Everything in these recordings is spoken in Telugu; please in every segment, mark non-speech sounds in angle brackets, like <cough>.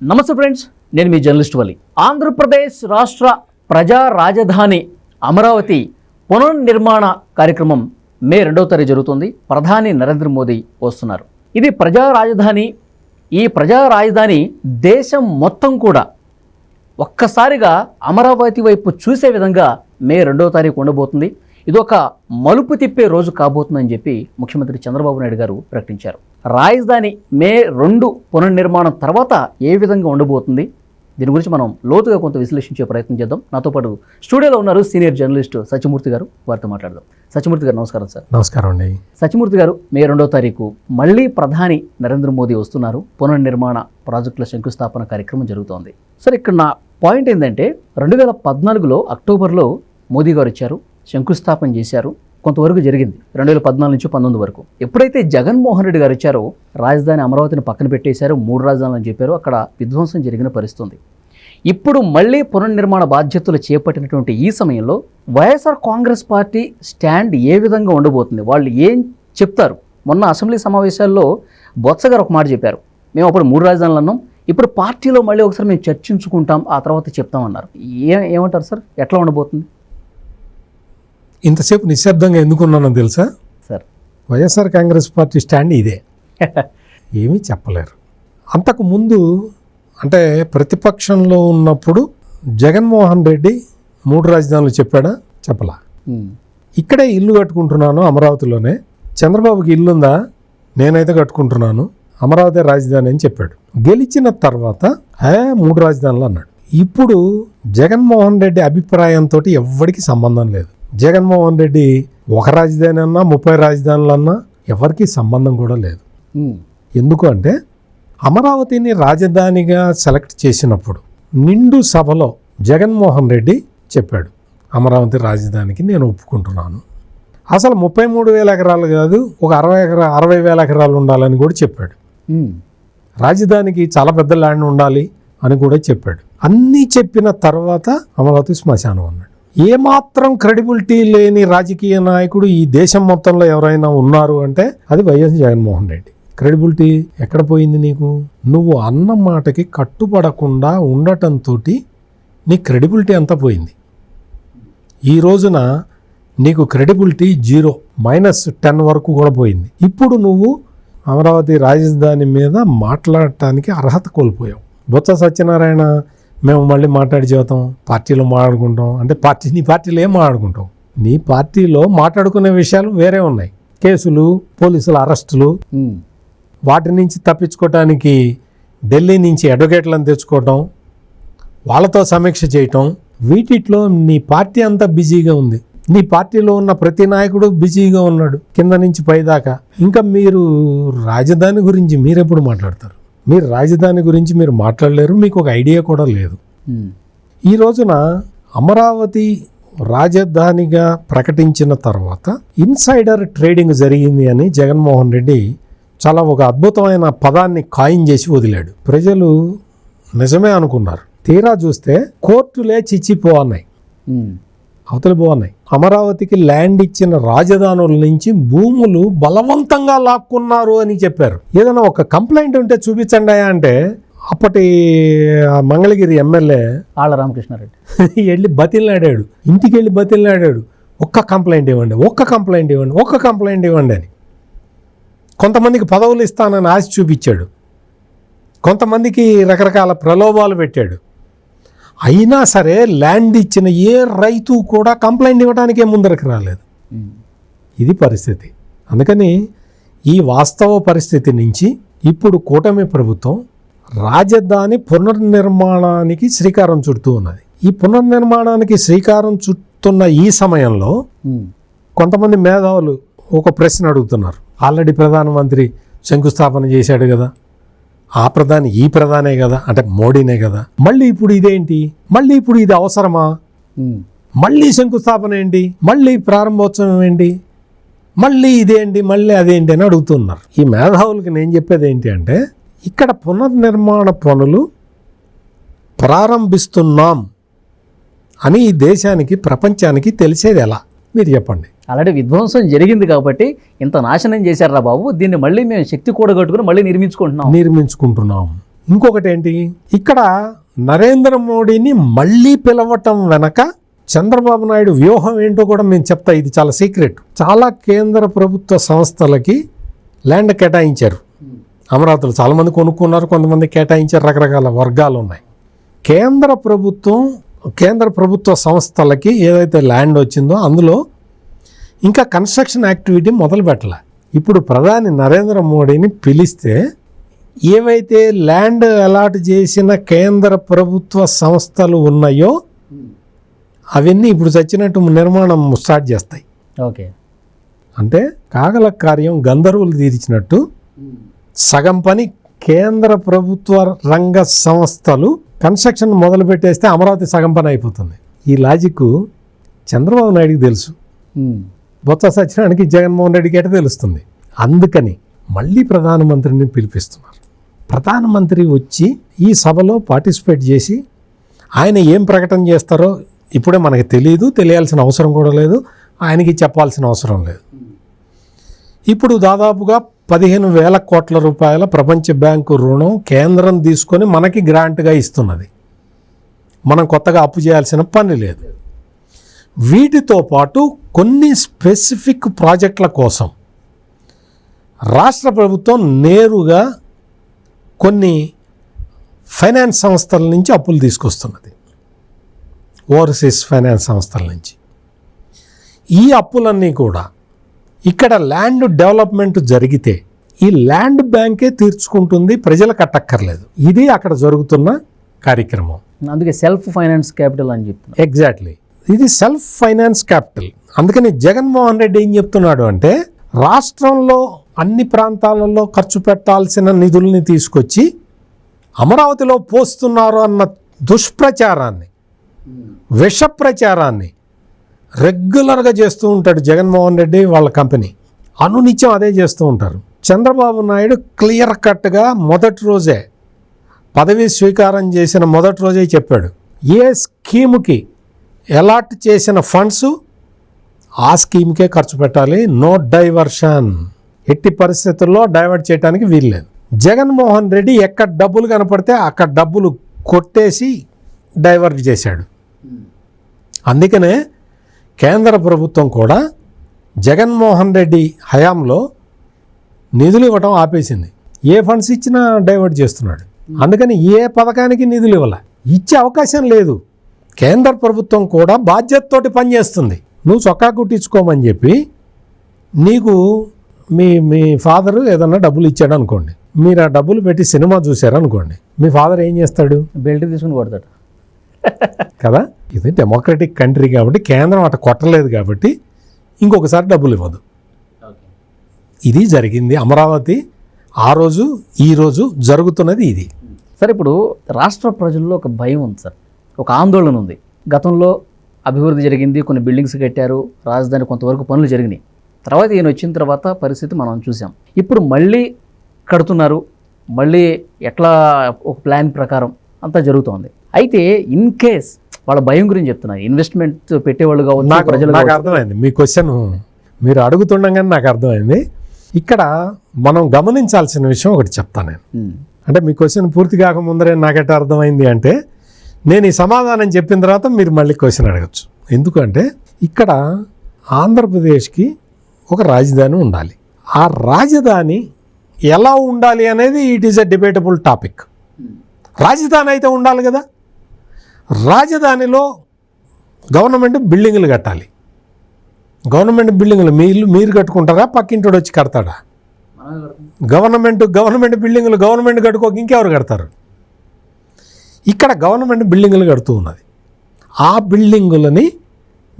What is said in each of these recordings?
నమస్తే ఫ్రెండ్స్ నేను మీ జర్నలిస్ట్ వలి. ఆంధ్రప్రదేశ్ రాష్ట్ర ప్రజా రాజధాని అమరావతి పునర్నిర్మాణ కార్యక్రమం మే రెండవ తారీఖు జరుగుతుంది. ప్రధాని నరేంద్ర మోదీ వస్తున్నారు. ఇది ప్రజా రాజధాని ఈ ప్రజా రాజధాని దేశం మొత్తం కూడా ఒక్కసారిగా అమరావతి వైపు చూసే విధంగా మే రెండవ తారీఖు ఉండబోతుంది. ఇది ఒక మలుపు తిప్పే రోజు కాబోతుందని చెప్పి ముఖ్యమంత్రి చంద్రబాబు నాయుడు గారు ప్రకటించారు. రాజధాని మే రెండు పునర్నిర్మాణం తర్వాత ఏ విధంగా ఉండబోతుంది? దీని గురించి మనం లోతుగా కొంత విశ్లేషించే ప్రయత్నం చేద్దాం. నాతో పాటు స్టూడియోలో ఉన్నారు సీనియర్ జర్నలిస్ట్ సత్యమూర్తి గారు. వారితో మాట్లాడదాం. సత్యమూర్తి గారు నమస్కారం సార్. నమస్కారం అండి. సత్యమూర్తి గారు మే రెండో తారీఖు మళ్ళీ ప్రధాని నరేంద్ర మోదీ వస్తున్నారు. పునర్నిర్మాణ ప్రాజెక్టుల శంకుస్థాపన కార్యక్రమం జరుగుతోంది. సార్ ఇక్కడ నా పాయింట్ ఏంటంటే రెండు వేల పద్నాలుగులో అక్టోబర్లో మోదీ గారు వచ్చారు. శంకుస్థాపన చేశారు. కొంతవరకు జరిగింది. రెండు వేల పద్నాలుగు నుంచి పంతొమ్మిది వరకు. ఎప్పుడైతే జగన్మోహన్ రెడ్డి గారు వచ్చారో రాజధాని అమరావతిని పక్కన పెట్టేశారు మూడు రాజధానులు అని చెప్పారు అక్కడ విధ్వంసం జరిగిన పరిస్థితుంది. ఇప్పుడు మళ్ళీ పునర్నిర్మాణ బాధ్యతలు చేపట్టినటువంటి ఈ సమయంలో వైఎస్ఆర్ కాంగ్రెస్ పార్టీ స్టాండ్ ఏ విధంగా ఉండబోతుంది? వాళ్ళు ఏం చెప్తారు? మొన్న అసెంబ్లీ సమావేశాల్లో బొత్స గారు ఒక మాట చెప్పారు. మేము అప్పుడు మూడు రాజధానులు అన్నాం. ఇప్పుడు పార్టీలో మళ్ళీ ఒకసారి మేము చర్చించుకుంటాం ఆ తర్వాత చెప్తామన్నారు. ఏ ఏమంటారు సార్? ఎట్లా ఉండబోతుంది? ఇంతసేపు నిశ్శబ్దంగా ఎందుకున్నానో తెలుసా? Sir. YSR Congress party stand ఇదే. <laughs> ఏమీ చెప్పలేరు. అంతకు ముందు అంటే ప్రతిపక్షంలో ఉన్నప్పుడు జగన్మోహన్ రెడ్డి మూడు రాజధానులు చెప్పాడా? చెప్పలా. ఇక్కడే ఇల్లు కట్టుకుంటున్నాను అమరావతిలోనే. చంద్రబాబుకి ఇల్లుందా? నేనైతే కట్టుకుంటున్నాను. అమరావతి రాజధాని అని చెప్పాడు. గెలిచిన తర్వాత హే మూడు రాజధానులు అన్నాడు. ఇప్పుడు జగన్మోహన్ రెడ్డి అభిప్రాయంతో ఎవ్వడికి సంబంధం లేదు. జగన్మోహన్ రెడ్డి ఒక రాజధాని అన్నా ముప్పై రాజధానులు అన్నా ఎవరికి సంబంధం కూడా లేదు. ఎందుకు అంటే అమరావతిని రాజధానిగా సెలెక్ట్ చేసినప్పుడు నిండు సభలో జగన్మోహన్ రెడ్డి చెప్పాడు అమరావతి రాజధానికి నేను ఒప్పుకుంటున్నాను. అసలు ముప్పై మూడు వేల ఎకరాలు కాదు ఒక అరవై ఎకరా అరవై వేల ఎకరాలు ఉండాలని కూడా చెప్పాడు. రాజధానికి చాలా పెద్ద ల్యాండ్ ఉండాలి అని కూడా చెప్పాడు. అన్నీ చెప్పిన తర్వాత అమరావతి శ్మశానం అన్నాడు. ఏమాత్రం క్రెడిబిలిటీ లేని రాజకీయ నాయకుడు ఈ దేశం మొత్తంలో ఎవరైనా ఉన్నారు అంటే అది వైఎస్ జగన్మోహన్ రెడ్డి. క్రెడిబిలిటీ ఎక్కడ పోయింది నీకు? నువ్వు అన్న మాటకి కట్టుబడకుండా ఉండటంతో నీ క్రెడిబిలిటీ అంతా పోయింది. ఈ రోజున నీకు క్రెడిబిలిటీ జీరో మైనస్ టెన్ వరకు కూడా పోయింది. ఇప్పుడు నువ్వు అమరావతి రాజధాని మీద మాట్లాడటానికి అర్హత కోల్పోయావు. బొత్స సత్యనారాయణ మేము మళ్ళీ మాట్లాడి చెబుతాం పార్టీలో మాట్లాడుకుంటాం. అంటే పార్టీ నీ పార్టీలో ఏం మాట్లాడుకుంటావు? నీ పార్టీలో మాట్లాడుకునే విషయాలు వేరే ఉన్నాయి. కేసులు పోలీసుల అరెస్టులు. వాటి నుంచి తప్పించుకోవటానికి ఢిల్లీ నుంచి అడ్వకేట్లను తెచ్చుకోవటం వాళ్ళతో సమీక్ష చేయటం. వీటిట్లో నీ పార్టీ అంతా బిజీగా ఉంది. నీ పార్టీలో ఉన్న ప్రతి నాయకుడు బిజీగా ఉన్నాడు. కింద నుంచి పైదాకా. ఇంకా మీరు రాజధాని గురించి మీరెప్పుడు మాట్లాడతారు? మీరు రాజధాని గురించి మీరు మాట్లాడలేరు మీకు ఒక ఐడియా కూడా లేదు. ఈ రోజున అమరావతి రాజధానిగా ప్రకటించిన తర్వాత ఇన్సైడర్ ట్రేడింగ్ జరిగింది అని జగన్మోహన్ రెడ్డి చాలా ఒక అద్భుతమైన పదాన్ని కాయిన్ చేసి వదిలాడు. ప్రజలు నిజమే అనుకున్నారు. తీరా చూస్తే కోర్టులే చిచ్చిపో అన్నాయి అవతలి బాగున్నాయి. అమరావతికి ల్యాండ్ ఇచ్చిన రాజధానుల నుంచి భూములు బలవంతంగా లాక్కున్నారు అని చెప్పారు. ఏదైనా ఒక కంప్లైంట్ ఉంటే చూపించండి అంటే అప్పటి మంగళగిరి ఎమ్మెల్యే ఆళ్ళ రామకృష్ణారెడ్డి. <laughs> వెళ్ళి బతిలాడాడు ఇంటికి వెళ్ళి బతిలాడాడు ఒక్క కంప్లైంట్ ఇవ్వండి ఒక్క కంప్లైంట్ ఇవ్వండి ఒక్క కంప్లైంట్ ఇవ్వండి అని. కొంతమందికి పదవులు ఇస్తానని ఆశ చూపించాడు. కొంతమందికి రకరకాల ప్రలోభాలు పెట్టాడు. అయినా సరే ల్యాండ్ ఇచ్చిన ఏ రైతు కూడా కంప్లైంట్ ఇవ్వడానికే ముందరకు రాలేదు. ఉమ్, ఇది పరిస్థితి. అందుకని ఈ వాస్తవ పరిస్థితి నుంచి ఇప్పుడు కూటమి ప్రభుత్వం రాజధాని పునర్నిర్మాణానికి శ్రీకారం చుడుతూ ఉన్నది. ఈ పునర్నిర్మాణానికి శ్రీకారం చుడుతున్న ఈ సమయంలో ఉమ్, కొంతమంది మేధావులు ఒక ప్రశ్న అడుగుతున్నారు. ఆల్రెడీ ప్రధానమంత్రి శంకుస్థాపన చేశాడు కదా. ఆ ప్రధాని ఈ ప్రధానే కదా అంటే మోడీనే కదా. మళ్ళీ ఇప్పుడు ఇదేంటి? మళ్ళీ ఇప్పుడు ఇది అవసరమా? మళ్ళీ శంకుస్థాపన ఏంటి? మళ్ళీ ప్రారంభోత్సవం ఏంటి? మళ్ళీ ఇదేంటి? మళ్ళీ అదేంటి అని అడుగుతున్నారు. ఈ మేధావులకి నేను చెప్పేది ఏంటి అంటే ఇక్కడ పునర్నిర్మాణ పనులు ప్రారంభిస్తున్నాం అని ఈ దేశానికి ప్రపంచానికి తెలిసేది ఎలా? మీరు చెప్పండి. ఆల్రెడీ విధ్వంసం జరిగింది కాబట్టి ఇంత నాశనం చేశారా బాబు. దీన్ని మళ్ళీ మేము శక్తి కూడగట్టుకుని మళ్ళీ నిర్మించుకుంటున్నాం. నిర్మించుకుంటున్నాం. ఇంకొకటి ఏంటి? ఇక్కడ నరేంద్ర మోడీని మళ్ళీ పిలవటం వెనక చంద్రబాబు నాయుడు వ్యూహం ఏంటో కూడా మేము చెప్తా ఇది చాలా సీక్రెట్. చాలా కేంద్ర ప్రభుత్వ సంస్థలకి ల్యాండ్ కేటాయించారు. అమరావతిలో చాలామంది కొనుక్కున్నారు కొంతమంది కేటాయించారు రకరకాల వర్గాలు ఉన్నాయి. కేంద్ర ప్రభుత్వం కేంద్ర ప్రభుత్వ సంస్థలకి ఏదైతే ల్యాండ్ వచ్చిందో అందులో ఇంకా కన్స్ట్రక్షన్ యాక్టివిటీ మొదలు పెట్టలే. ఇప్పుడు ప్రధాని నరేంద్ర మోడీని పిలిస్తే ఏవైతే ల్యాండ్ అలాట్ చేసిన కేంద్ర ప్రభుత్వ సంస్థలు ఉన్నాయో అవన్నీ ఇప్పుడు చచ్చినట్టు నిర్మాణం స్టార్ట్ చేస్తాయి. ఓకే. అంటే కాగల కార్యం గంధర్వులు తీర్చినట్టు సగం పని కేంద్ర ప్రభుత్వ రంగ సంస్థలు కన్స్ట్రక్షన్ మొదలు పెట్టేస్తే అమరావతి సగం పని అయిపోతుంది. ఈ లాజిక్ చంద్రబాబు నాయుడికి తెలుసు. బొత్స సత్యనారాయణకి జగన్మోహన్ రెడ్డికి ఎట తెలుస్తుంది? అందుకని మళ్ళీ ప్రధానమంత్రిని పిలిపిస్తున్నారు. ప్రధానమంత్రి వచ్చి ఈ సభలో పార్టిసిపేట్ చేసి ఆయన ఏం ప్రకటన చేస్తారో ఇప్పుడే మనకి తెలియదు తెలియాల్సిన అవసరం కూడా లేదు ఆయనకి చెప్పాల్సిన అవసరం లేదు. ఇప్పుడు దాదాపుగా పదిహేను వేల కోట్ల రూపాయల ప్రపంచ బ్యాంకు రుణం కేంద్రం తీసుకొని మనకి గ్రాంట్గా ఇస్తున్నది. మనం కొత్తగా అప్పు చేయాల్సిన పని లేదు. వీటితో పాటు కొన్ని స్పెసిఫిక్ ప్రాజెక్టుల కోసం రాష్ట్ర ప్రభుత్వం నేరుగా కొన్ని ఫైనాన్స్ సంస్థల నుంచి అప్పులు తీసుకొస్తున్నది. ఓవర్సీస్ ఫైనాన్స్ సంస్థల నుంచి. ఈ అప్పులన్నీ కూడా ఇక్కడ ల్యాండ్ డెవలప్మెంట్ జరిగితే ఈ ల్యాండ్ బ్యాంకే తీర్చుకుంటుంది ప్రజలు కట్టక్కర్లేదు ఇది అక్కడ జరుగుతున్న కార్యక్రమం. అందుకే సెల్ఫ్ ఫైనాన్స్ క్యాపిటల్ అని చెప్తున్నా ఎగ్జాక్ట్లీ ఇది సెల్ఫ్ ఫైనాన్స్ క్యాపిటల్. అందుకని జగన్మోహన్ రెడ్డి ఏం చెప్తున్నాడు అంటే రాష్ట్రంలో అన్ని ప్రాంతాలలో ఖర్చు పెట్టాల్సిన నిధుల్ని తీసుకొచ్చి అమరావతిలో పోస్తున్నారు అన్న దుష్ప్రచారాన్ని విష ప్రచారాన్ని రెగ్యులర్గా చేస్తూ ఉంటాడు జగన్మోహన్ రెడ్డి వాళ్ళ కంపెనీ. అనునిత్యం అదే చేస్తూ ఉంటారు. చంద్రబాబు నాయుడు క్లియర్ కట్గా మొదటి రోజే పదవి స్వీకారం చేసిన మొదటి రోజే చెప్పాడు ఏ స్కీముకి అలాట్ చేసిన ఫండ్స్ ఆ స్కీమ్కే ఖర్చు పెట్టాలి. No diversion. ఎట్టి పరిస్థితుల్లో డైవర్ట్ చేయడానికి వీల్లేదు జగన్మోహన్ రెడ్డి ఎక్కడ డబ్బులు కనపడితే అక్కడ డబ్బులు కొట్టేసి డైవర్ట్ చేశాడు. అందుకనే కేంద్ర ప్రభుత్వం కూడా జగన్మోహన్ రెడ్డి హయాంలో నిధులు ఇవ్వటం ఆపేసింది. ఏ ఫండ్స్ ఇచ్చినా డైవర్ట్ చేస్తున్నాడు. అందుకని ఏ పథకానికి నిధులు ఇవ్వాల? ఇచ్చే అవకాశం లేదు. కేంద్ర ప్రభుత్వం కూడా బాధ్యతతోటి పనిచేస్తుంది. నువ్వు చొక్కా కుట్టించుకోమని చెప్పి నీకు మీ మీ ఫాదరు ఏదన్నా డబ్బులు ఇచ్చాడు అనుకోండి. మీరు ఆ డబ్బులు పెట్టి సినిమా చూశారు అనుకోండి. మీ ఫాదర్ ఏం చేస్తాడు? బెల్ట్ తీసుకుని కొడతాడు. కదా? ఇది డెమోక్రటిక్ కంట్రీ కాబట్టి కేంద్రం అట కొట్టలేదు కాబట్టి ఇంకొకసారి డబ్బులు ఇవ్వదు. ఇది జరిగింది అమరావతి. ఆ రోజు ఈ రోజు జరుగుతున్నది ఇది. సార్ ఇప్పుడు రాష్ట్ర ప్రజల్లో ఒక భయం ఉంది సార్. ఒక ఆందోళన ఉంది. గతంలో అభివృద్ధి జరిగింది కొన్ని బిల్డింగ్స్ కట్టారు రాజధాని కొంతవరకు పనులు జరిగినాయి. తర్వాత ఈయన వచ్చిన తర్వాత పరిస్థితి మనం చూసాం ఇప్పుడు మళ్ళీ కడుతున్నారు మళ్ళీ ఎట్లా ఒక ప్లాన్ ప్రకారం అంతా జరుగుతోంది. అయితే ఇన్ కేస్ వాళ్ళ భయం గురించి చెప్తున్నారు ఇన్వెస్ట్మెంట్ పెట్టేవాళ్ళు కావచ్చు ప్రజలు నాకు. అర్థమైంది. మీ క్వశ్చన్ మీరు అడుగుతుండగానే నాకు అర్థమైంది. ఇక్కడ మనం గమనించాల్సిన విషయం ఒకటి చెప్తాను నేను. అంటే మీ క్వశ్చన్ పూర్తి కాకముందరే నాకెట్ట అర్థమైంది అంటే నేను ఈ సమాధానం చెప్పిన తర్వాత మీరు మళ్ళీ క్వశ్చన్ అడగచ్చు. ఎందుకంటే ఇక్కడ ఆంధ్రప్రదేశ్కి ఒక రాజధాని ఉండాలి. ఆ రాజధాని ఎలా ఉండాలి అనేది it is a debatable topic రాజధాని అయితే ఉండాలి కదా. రాజధానిలో గవర్నమెంట్ బిల్డింగులు కట్టాలి. గవర్నమెంట్ బిల్డింగులు మీ ఇల్లు మీరు కట్టుకుంటారా? పక్కింటోడు వచ్చి కడతాడా? గవర్నమెంట్ గవర్నమెంట్ బిల్డింగులు గవర్నమెంట్ కట్టుకోక ఇంకెవరు కడతారు? ఇక్కడ గవర్నమెంట్ బిల్డింగులు కడుతూ ఉన్నది. ఆ బిల్డింగులని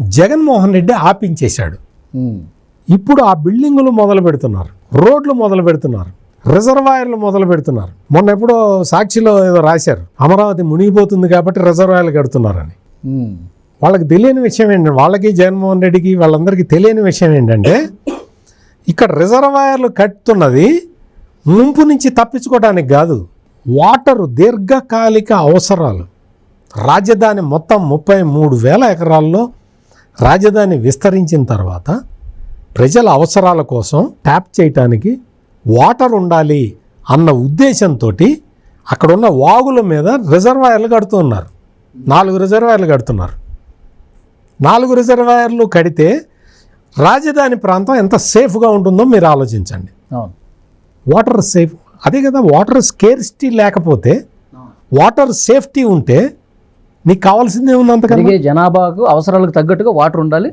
జగన్మోహన్ రెడ్డి ఆపించేశాడు. ఇప్పుడు ఆ బిల్డింగులు మొదలు పెడుతున్నారు. రోడ్లు మొదలు పెడుతున్నారు. రిజర్వాయర్లు మొదలు పెడుతున్నారు. మొన్న ఎప్పుడో సాక్షిలో ఏదో రాశారు. అమరావతి మునిగిపోతుంది కాబట్టి రిజర్వాయర్లు కడుతున్నారని. వాళ్ళకి తెలియని విషయం ఏంటంటే వాళ్ళకి జగన్మోహన్ రెడ్డికి వాళ్ళందరికీ తెలియని విషయం ఏంటంటే ఇక్కడ రిజర్వాయర్లు కట్టుతున్నది ముంపు నుంచి తప్పించుకోవడానికి కాదు. వాటరు దీర్ఘకాలిక అవసరాలు. రాజధాని మొత్తం ముప్పై మూడు వేల ఎకరాల్లో రాజధాని విస్తరించిన తర్వాత ప్రజల అవసరాల కోసం ట్యాప్ చేయటానికి వాటర్ ఉండాలి అన్న ఉద్దేశంతో అక్కడ ఉన్న వాగుల మీద రిజర్వాయర్లు కడుతూ ఉన్నారు. నాలుగు రిజర్వాయర్లు కడుతున్నారు. నాలుగు రిజర్వాయర్లు కడితే రాజధాని ప్రాంతం ఎంత సేఫ్గా ఉంటుందో మీరు ఆలోచించండి. వాటర్ సేఫ్ అదే కదా వాటర్ స్కేర్సిటీ లేకపోతే వాటర్ సేఫ్టీ ఉంటే నీకు కావాల్సింది ఏముంది అంతకన్నా? జనాభాకు అవసరాలకు తగ్గట్టుగా వాటర్ ఉండాలి.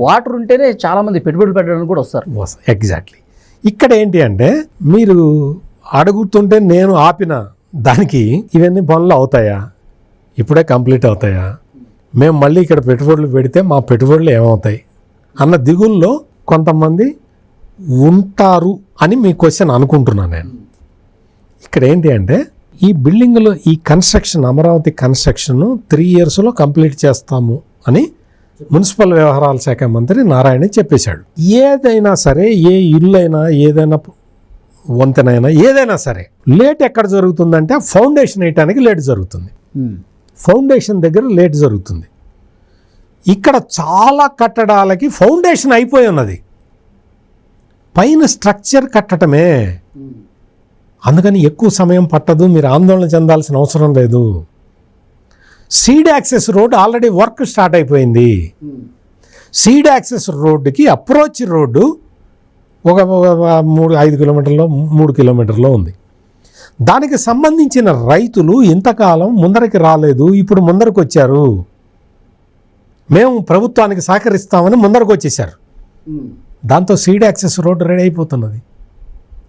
వాటర్ ఉంటేనే చాలా మంది పెట్టుబడులు పెట్టడానికి కూడా వస్తారు. ఎగ్జాక్ట్లీ ఇక్కడ ఏంటి అంటే మీరు అడుగుతుంటే నేను ఆపిన దానికి ఇవన్నీ పనులు అవుతాయా? ఇప్పుడే కంప్లీట్ అవుతాయా? మేము మళ్ళీ ఇక్కడ పెట్టుబడులు పెడితే మా పెట్టుబడులు ఏమవుతాయి? అన్న దిగుల్లో కొంతమంది ఉంటారు అని మీ క్వశ్చన్ అనుకుంటున్నాను నేను. ఇక్కడ ఏంటి అంటే ఈ బిల్డింగ్లో ఈ కన్స్ట్రక్షన్ అమరావతి కన్స్ట్రక్షన్ త్రీ ఇయర్స్లో కంప్లీట్ చేస్తాము అని మున్సిపల్ వ్యవహారాల శాఖ మంత్రి నారాయణ చెప్పేశాడు. ఏదైనా సరే ఏ ఇల్లు అయినా ఏదైనా వంతెనైనా ఏదైనా సరే లేట్ ఎక్కడ జరుగుతుందంటే ఫౌండేషన్ వేయటానికి లేట్ జరుగుతుంది. ఫౌండేషన్ దగ్గర లేట్ జరుగుతుంది. ఇక్కడ చాలా కట్టడాలకి ఫౌండేషన్ అయిపోయి ఉన్నది. పైన స్ట్రక్చర్ కట్టడమే అందుకని ఎక్కువ సమయం పట్టదు మీరు ఆందోళన చెందాల్సిన అవసరం లేదు. Seed access road already work start అయిపోయింది. సీడ్ యాక్సెస్ రోడ్డుకి అప్రోచ్ రోడ్డు ఒక మూడు ఐదు కిలోమీటర్లో మూడు కిలోమీటర్లో ఉంది. దానికి సంబంధించిన రైతులు ఇంతకాలం ముందరికి రాలేదు ఇప్పుడు ముందరకు వచ్చారు. మేము ప్రభుత్వానికి సహకరిస్తామని ముందరకు వచ్చేసారు దాంతో సీడ్ యాక్సెస్ రోడ్ రెడీ అయిపోతున్నది.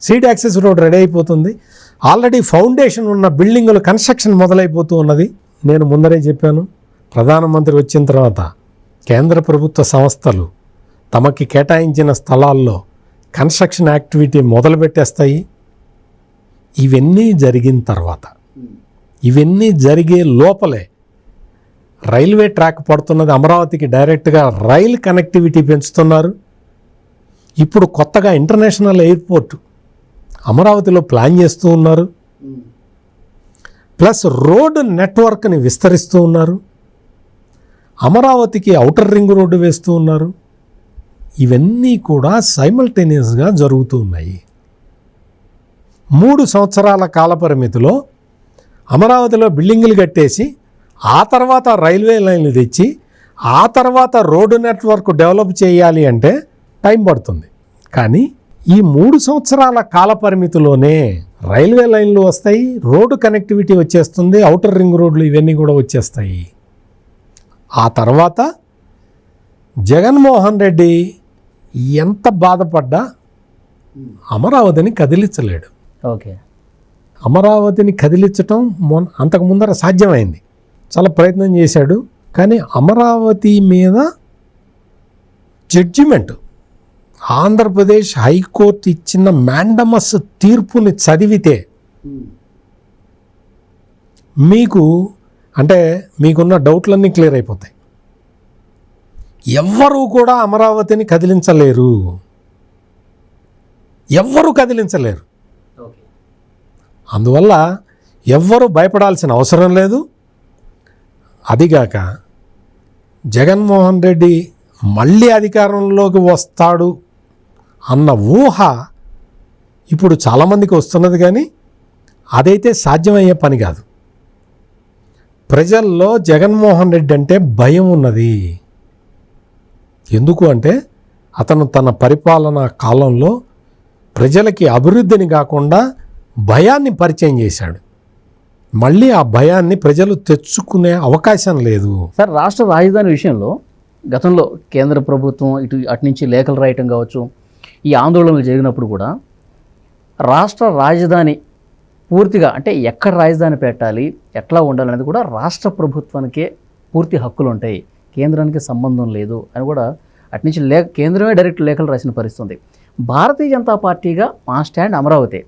సీడ్ యాక్సెస్ రోడ్ రెడీ అయిపోతుంది. ఆల్రెడీ ఫౌండేషన్ ఉన్న బిల్డింగులు కన్స్ట్రక్షన్ మొదలైపోతూ ఉన్నది. నేను ముందరే చెప్పాను ప్రధానమంత్రి వచ్చిన తర్వాత కేంద్ర ప్రభుత్వ సంస్థలు తమకి కేటాయించిన స్థలాల్లో కన్స్ట్రక్షన్ యాక్టివిటీ మొదలుపెట్టేస్తాయి. ఇవన్నీ జరిగిన తర్వాత ఇవన్నీ జరిగే లోపలే రైల్వే ట్రాక్ పడుతున్నది. అమరావతికి డైరెక్ట్గా రైల్ కనెక్టివిటీ పెంచుతున్నారు. ఇప్పుడు కొత్తగా ఇంటర్నేషనల్ ఎయిర్పోర్ట్ అమరావతిలో ప్లాన్ చేస్తూ ఉన్నారు. ప్లస్ రోడ్డు నెట్వర్క్ని విస్తరిస్తూ ఉన్నారు. అమరావతికి ఔటర్ రింగ్ రోడ్డు వేస్తూ ఉన్నారు. ఇవన్నీ కూడా సైమల్టేనియస్గా జరుగుతూ ఉన్నాయి. మూడు సంవత్సరాల కాలపరిమితిలో అమరావతిలో బిల్డింగులు కట్టేసి ఆ తర్వాత రైల్వే లైన్లు తెచ్చి ఆ తర్వాత రోడ్డు నెట్వర్క్ డెవలప్ చేయాలి అంటే టైం పడుతుంది. కానీ ఈ మూడు సంవత్సరాల కాల పరిమితిలోనే రైల్వే లైన్లు వస్తాయి రోడ్డు కనెక్టివిటీ వచ్చేస్తుంది ఔటర్ రింగ్ రోడ్లు ఇవన్నీ కూడా వచ్చేస్తాయి. ఆ తర్వాత జగన్మోహన్ రెడ్డి ఎంత బాధపడ్డా అమరావతిని కదిలించలేడు. ఓకే. అమరావతిని కదిలించటం మొన్ అంతకు ముందర సాధ్యమైంది. చాలా ప్రయత్నం చేశాడు కానీ అమరావతి మీద జడ్జిమెంట్ ఆంధ్రప్రదేశ్ హైకోర్టు ఇచ్చిన మ్యాండమస్ తీర్పుని చదివితే మీకు అంటే మీకున్న డౌట్లన్నీ క్లియర్ అయిపోతాయి. ఎవ్వరూ కూడా అమరావతిని కదిలించలేరు. ఎవ్వరూ కదిలించలేరు. అందువల్ల ఎవ్వరూ భయపడాల్సిన అవసరం లేదు. అదిగాక జగన్మోహన్ రెడ్డి మళ్ళీ అధికారంలోకి వస్తాడు అన్న ఊహ ఇప్పుడు చాలామందికి వస్తున్నది కానీ అదైతే సాధ్యమయ్యే పని కాదు. ప్రజల్లో జగన్మోహన్ రెడ్డి అంటే భయం ఉన్నది. ఎందుకు అంటే అతను తన పరిపాలనా కాలంలో ప్రజలకి అభివృద్ధిని కాకుండా భయాన్ని పరిచయం చేశాడు. మళ్ళీ ఆ భయాన్ని ప్రజలు తెచ్చుకునే అవకాశం లేదు. సార్ రాష్ట్ర రాజధాని విషయంలో గతంలో కేంద్ర ప్రభుత్వం ఇటు అటు నుంచి లేఖలు రాయటం కావచ్చు ఈ ఆందోళనలు జరిగినప్పుడు కూడా రాష్ట్ర రాజధాని పూర్తిగా అంటే ఎక్కడ రాజధాని పెట్టాలి ఎట్లా ఉండాలనేది కూడా రాష్ట్ర ప్రభుత్వానికే పూర్తి హక్కులు ఉంటాయి. కేంద్రానికి సంబంధం లేదు అని కూడా అటు నుంచి లే కేంద్రమే డైరెక్ట్ లేఖలు రాసిన పరిస్థితి ఉంది భారతీయ జనతా పార్టీగా మా స్టాండ్ అమరావతి.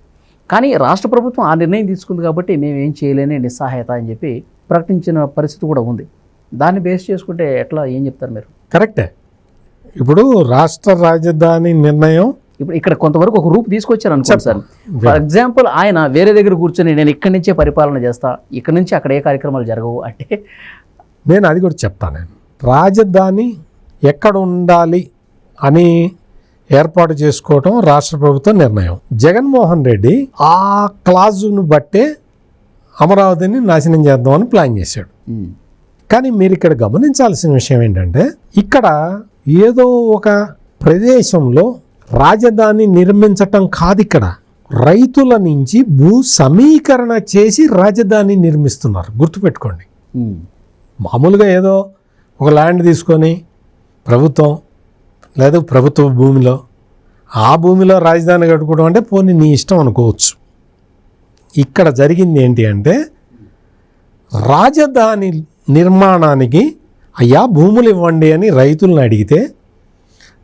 కానీ రాష్ట్ర ప్రభుత్వం ఆ నిర్ణయం తీసుకుంది కాబట్టి మేము ఏం చేయలేని నిస్సహాయత అని చెప్పి ప్రకటించిన పరిస్థితి కూడా ఉంది. దాన్ని బేస్ చేసుకుంటే ఎట్లా ఏం చెప్తారు మీరు? కరెక్టే. ఇప్పుడు రాష్ట్ర రాజధాని నిర్ణయం ఇప్పుడు ఇక్కడ కొంతవరకు ఒక రూపు తీసుకొచ్చారు అనుకోండి సార్. ఫర్ ఎగ్జాంపుల్ ఆయన వేరే దగ్గర కూర్చొని నేను ఇక్కడి నుంచే పరిపాలన చేస్తా ఇక్కడి నుంచి అక్కడ ఏ కార్యక్రమాలు జరగవు అంటే నేను అది కూడా చెప్తాను నేను. రాజధాని ఎక్కడ ఉండాలి అని ఏర్పాటు చేసుకోవటం రాష్ట్ర ప్రభుత్వ నిర్ణయం. జగన్మోహన్ రెడ్డి ఆ క్లాజును బట్టే అమరావతిని నాశనం చేద్దామని ప్లాన్ చేశాడు. ఉమ్. కానీ మీరు ఇక్కడ గమనించాల్సిన విషయం ఏంటంటే ఇక్కడ ఏదో ఒక ప్రదేశంలో రాజధాని నిర్మించటం కాదు ఇక్కడ రైతుల నుంచి భూ సమీకరణ చేసి రాజధాని నిర్మిస్తున్నారు. గుర్తుపెట్టుకోండి. మామూలుగా ఏదో ఒక ల్యాండ్ తీసుకొని ప్రభుత్వం లేదా ప్రభుత్వ భూమిలో ఆ భూమిలో రాజధాని కట్టుకోవడం అంటే పోనీ నీ ఇష్టం అనుకోవచ్చు. ఇక్కడ జరిగింది ఏంటి అంటే రాజధాని నిర్మాణానికి అయ్యా భూములు ఇవ్వండి అని రైతులను అడిగితే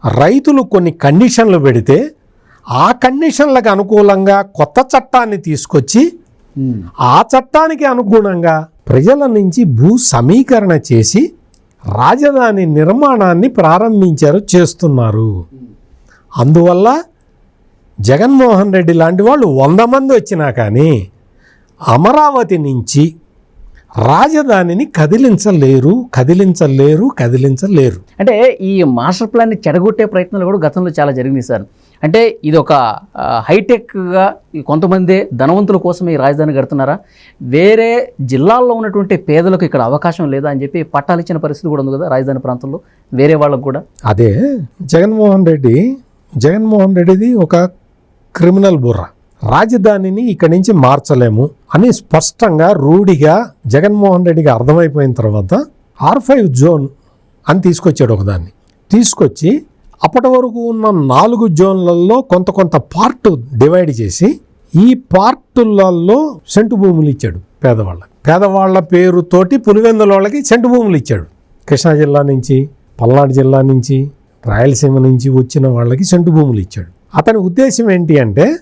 రైతులు కొన్ని కండిషన్లు పెడితే ఆ కండిషన్లకు అనుకూలంగా కొత్త చట్టాన్ని తీసుకొచ్చి. ఆ చట్టానికి అనుగుణంగా ప్రజల నుంచి భూ సమీకరణ చేసి రాజధాని నిర్మాణాన్ని ప్రారంభించారు చేస్తున్నారు అందువల్ల జగన్మోహన్ రెడ్డి లాంటి వాళ్ళు వంద మంది వచ్చినా కానీ అమరావతి నుంచి రాజధానిని కదిలించలేరు కదిలించలేరు కదిలించలేరు. అంటే ఈ మాస్టర్ ప్లాన్ని చెడగొట్టే ప్రయత్నాలు కూడా గతంలో చాలా జరిగినాయి సార్. అంటే ఇది ఒక హైటెక్గా కొంతమంది ధనవంతుల కోసం ఈ రాజధాని కడుతున్నారా? వేరే జిల్లాల్లో ఉన్నటువంటి పేదలకు ఇక్కడ అవకాశం లేదా అని చెప్పి పట్టాలు ఇచ్చిన పరిస్థితి కూడా ఉంది కదా రాజధాని ప్రాంతంలో వేరే వాళ్ళకు కూడా? అదే జగన్మోహన్ రెడ్డి జగన్మోహన్ రెడ్డిది ఒక క్రిమినల్ బుర్ర. రాజధానిని ఇక్కడి నుంచి మార్చలేము అని స్పష్టంగా రూఢిగా జగన్మోహన్ రెడ్డికి అర్థమైపోయిన తర్వాత ఆర్ ఫైవ్ జోన్ అని తీసుకొచ్చాడు ఒకదాన్ని. తీసుకొచ్చి అప్పటి వరకు ఉన్న నాలుగు జోన్లలో కొంత కొంత పార్ట్ డివైడ్ చేసి ఈ పార్టులలో సెంటు భూములు ఇచ్చాడు పేదవాళ్ళకి పేదవాళ్ళ పేరుతోటి పులివెందుల వాళ్ళకి సెంటు భూములు ఇచ్చాడు. కృష్ణా జిల్లా నుంచి పల్నాడు జిల్లా నుంచి రాయలసీమ నుంచి వచ్చిన వాళ్ళకి సెంటు భూములు ఇచ్చాడు. అతని ఉద్దేశం ఏంటి అంటే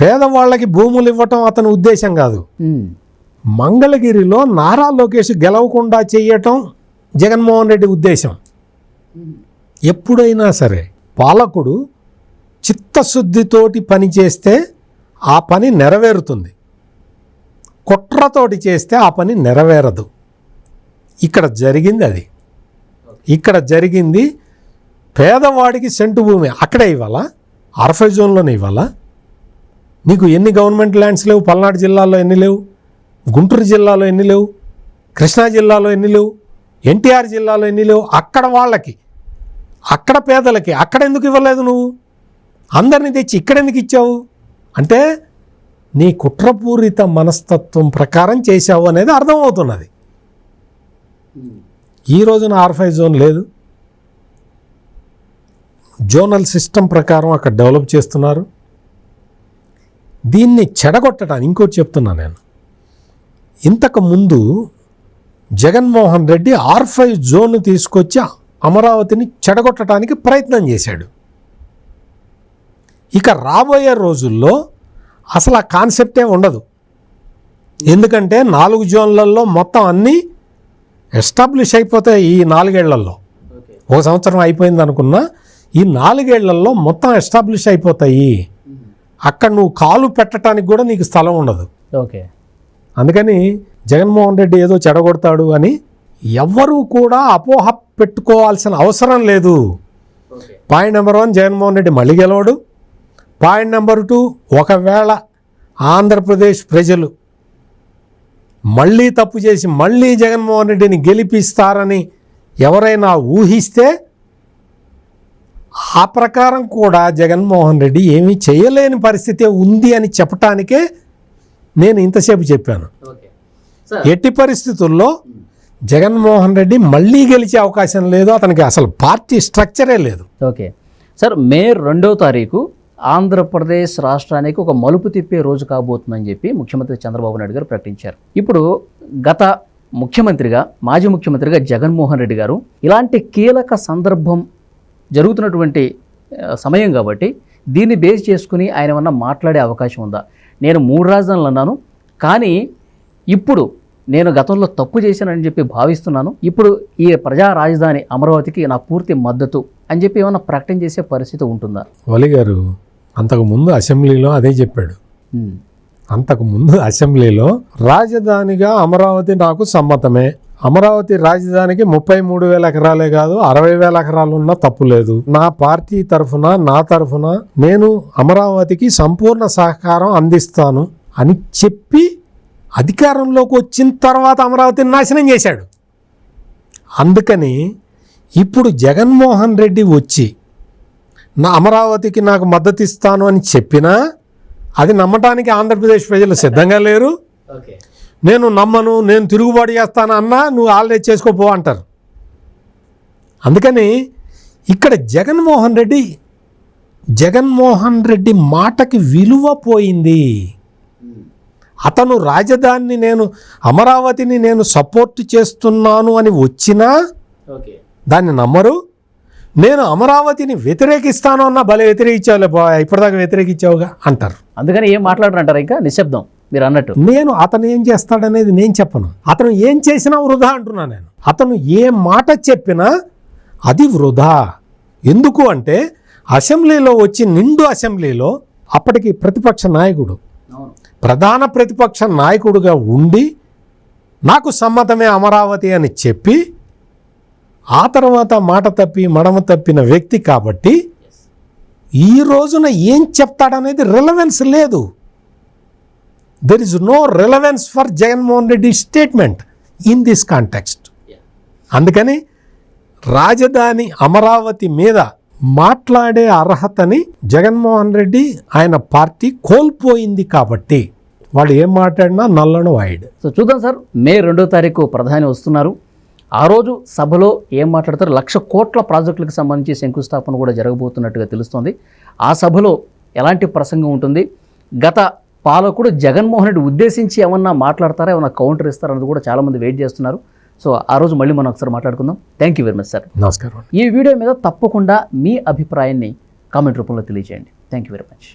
పేదవాళ్ళకి భూములు ఇవ్వటం అతని ఉద్దేశం కాదు. మంగళగిరిలో నారా లోకేష్ గెలవకుండా చేయటం జగన్మోహన్ రెడ్డి ఉద్దేశం. ఎప్పుడైనా సరే పాలకుడు చిత్తశుద్ధితోటి పని చేస్తే ఆ పని నెరవేరుతుంది. కుట్రతోటి చేస్తే ఆ పని నెరవేరదు. ఇక్కడ జరిగింది అది. ఇక్కడ జరిగింది పేదవాడికి సెంటు భూమి అక్కడే ఇవ్వాలా? అరఫై జోన్లోనే ఇవ్వాలా? నీకు ఎన్ని గవర్నమెంట్ ల్యాండ్స్ లేవు? పల్నాడు జిల్లాలో ఎన్ని లేవు? గుంటూరు జిల్లాలో ఎన్ని లేవు? కృష్ణా జిల్లాలో ఎన్ని లేవు? ఎన్టీఆర్ జిల్లాలో ఎన్ని లేవు? అక్కడ వాళ్ళకి అక్కడ పేదలకి అక్కడ ఎందుకు ఇవ్వలేదు నువ్వు? అందరిని తెచ్చి ఇక్కడ ఎందుకు ఇచ్చావు? అంటే నీ కుట్రపూరిత మనస్తత్వం ప్రకారం చేశావు అనేది అర్థమవుతున్నది. ఈ రోజున ఆర్ ఫైవ్ జోన్ లేదు. జోనల్ సిస్టమ్ ప్రకారం అక్కడ డెవలప్ చేస్తున్నారు. దీన్ని చెడగొట్టడానికి ఇంకోటి చెప్తున్నా నేను. ఇంతకు ముందు Jaganmohan Reddy R five zone తీసుకొచ్చి అమరావతిని చెడగొట్టడానికి ప్రయత్నం చేశాడు. ఇక రాబోయే రోజుల్లో అసలు ఆ కాన్సెప్టే ఉండదు. ఎందుకంటే నాలుగు జోన్లలో మొత్తం అన్నీ ఎస్టాబ్లిష్ అయిపోతాయి ఈ నాలుగేళ్ళలో. ఒక సంవత్సరం అయిపోయింది అనుకున్నా ఈ నాలుగేళ్ళలో మొత్తం ఎస్టాబ్లిష్ అయిపోతాయి. అక్కడ నువ్వు కాలు పెట్టడానికి కూడా నీకు స్థలం ఉండదు. ఓకే. అందుకని జగన్మోహన్ రెడ్డి ఏదో చెడగొడతాడు అని ఎవ్వరూ కూడా అపోహ పెట్టుకోవాల్సిన అవసరం లేదు. Point number one Jaganmohan Reddy మళ్ళీ గెలవడు. పాయింట్ నెంబర్ టూ ఒకవేళ ఆంధ్రప్రదేశ్ ప్రజలు మళ్ళీ తప్పు చేసి మళ్ళీ జగన్మోహన్ రెడ్డిని గెలిపిస్తారని ఎవరైనా ఊహిస్తే ఆ ప్రకారం కూడా జగన్మోహన్ రెడ్డి ఏమీ చేయలేని పరిస్థితి ఉంది అని చెప్పటానికే నేను ఇంతసేపు చెప్పాను. ఎట్టి పరిస్థితుల్లో జగన్మోహన్ రెడ్డి మళ్ళీ గెలిచే అవకాశం లేదు. అతనికి అసలు పార్టీ స్ట్రక్చరే లేదు. ఓకే. సార్ మే రెండో తారీఖు ఆంధ్రప్రదేశ్ రాష్ట్రానికి ఒక మలుపు తిప్పే రోజు కాబోతుందని చెప్పి ముఖ్యమంత్రి చంద్రబాబు నాయుడు గారు ప్రకటించారు. ఇప్పుడు గత ముఖ్యమంత్రిగా మాజీ ముఖ్యమంత్రిగా జగన్మోహన్ రెడ్డి గారు ఇలాంటి కీలక సందర్భం జరుగుతున్నటువంటి సమయం కాబట్టి దీన్ని బేస్ చేసుకుని ఆయన ఏమన్నా మాట్లాడే అవకాశం ఉందా? నేను మూడు రాజధానులు అన్నాను కానీ ఇప్పుడు నేను గతంలో తప్పు చేశానని చెప్పి భావిస్తున్నాను ఇప్పుడు ఈ ప్రజా రాజధాని అమరావతికి నా పూర్తి మద్దతు అని చెప్పి ఏమన్నా ప్రకటన చేసే పరిస్థితి ఉంటుందా? వలి గారు అంతకుముందు అసెంబ్లీలో అదే చెప్పాడు. అంతకుముందు అసెంబ్లీలో రాజధానిగా అమరావతి నాకు సమ్మతమే. అమరావతి రాజధానికి ముప్పై మూడు వేల ఎకరాలే కాదు అరవై వేల ఎకరాలు ఉన్నా తప్పు లేదు. నా పార్టీ తరఫున నా తరఫున నేను అమరావతికి సంపూర్ణ సహకారం అందిస్తాను అని చెప్పి అధికారంలోకి వచ్చిన తర్వాత అమరావతిని నాశనం చేశాడు. అందుకని ఇప్పుడు జగన్మోహన్ రెడ్డి వచ్చి నా అమరావతికి నాకు మద్దతు ఇస్తాను అని చెప్పినా అది నమ్మటానికి ఆంధ్రప్రదేశ్ ప్రజలు సిద్ధంగా లేరు. ఓకే. నేను నమ్మను నేను తిరుగుబాటు చేస్తాను అన్నా నువ్వు ఆల్రెడీ చేసుకోపో అంటారు. అందుకని ఇక్కడ జగన్మోహన్ రెడ్డి జగన్మోహన్ రెడ్డి మాటకి విలువ పోయింది. అతను రాజధానిని నేను అమరావతిని నేను సపోర్ట్ చేస్తున్నాను అని వచ్చినా ఓకే. దాన్ని నమ్మరు. నేను అమరావతిని వ్యతిరేకిస్తాను అన్న భలే వ్యతిరేకించావులే బా ఇప్పటిదాకా వ్యతిరేకించావుగా అంటారు. అందుకని ఏం మాట్లాడరు అంటారు ఇంకా? నిశ్శబ్దం. మీరు అన్నట్టు నేను అతను ఏం చేస్తాడనేది నేను చెప్పను. అతను ఏం చేసినా వృధా అంటున్నా నేను. అతను ఏ మాట చెప్పినా అది వృధా. ఎందుకు అంటే అసెంబ్లీలో వచ్చి నిండు అసెంబ్లీలో అప్పటికి ప్రతిపక్ష నాయకుడు ప్రధాన ప్రతిపక్ష నాయకుడుగా ఉండి నాకు సమ్మతమే అమరావతి అని చెప్పి ఆ తర్వాత మాట తప్పి మడమ తప్పిన వ్యక్తి కాబట్టి ఈ రోజున ఏం చెప్తాడనేది రిలవెన్స్ లేదు. There is no relevance for Jaganmohan Reddy statement in this context అందుకని రాజధాని అమరావతి మీద మాట్లాడే అర్హతని జగన్మోహన్ రెడ్డి ఆయన పార్టీ కోల్పోయింది కాబట్టి వాళ్ళు ఏం మాట్లాడినా నల్లను వాయిడ్. సో చూద్దాం సార్ మే రెండో తారీఖు ప్రధాని వస్తున్నారు. ఆ రోజు సభలో ఏం మాట్లాడతారు? లక్ష కోట్ల ప్రాజెక్టులకు సంబంధించి శంకుస్థాపన కూడా జరగబోతున్నట్టుగా తెలుస్తోంది. ఆ సభలో ఎలాంటి ప్రసంగం ఉంటుంది? గత పాలకుడు జగన్మోహన్ రెడ్డి ఉద్దేశించి ఏమన్నా మాట్లాడతారా ఏమన్నా కౌంటర్ ఇస్తారన్నది కూడా చాలామంది వెయిట్ చేస్తున్నారు. సో ఆ రోజు మళ్ళీ మనం ఒకసారి మాట్లాడుకుందాం. Thank you very much sir నమస్కారం ఈ వీడియో మీద తప్పకుండా మీ అభిప్రాయాన్ని కామెంట్ రూపంలో తెలియజేయండి. Thank you very much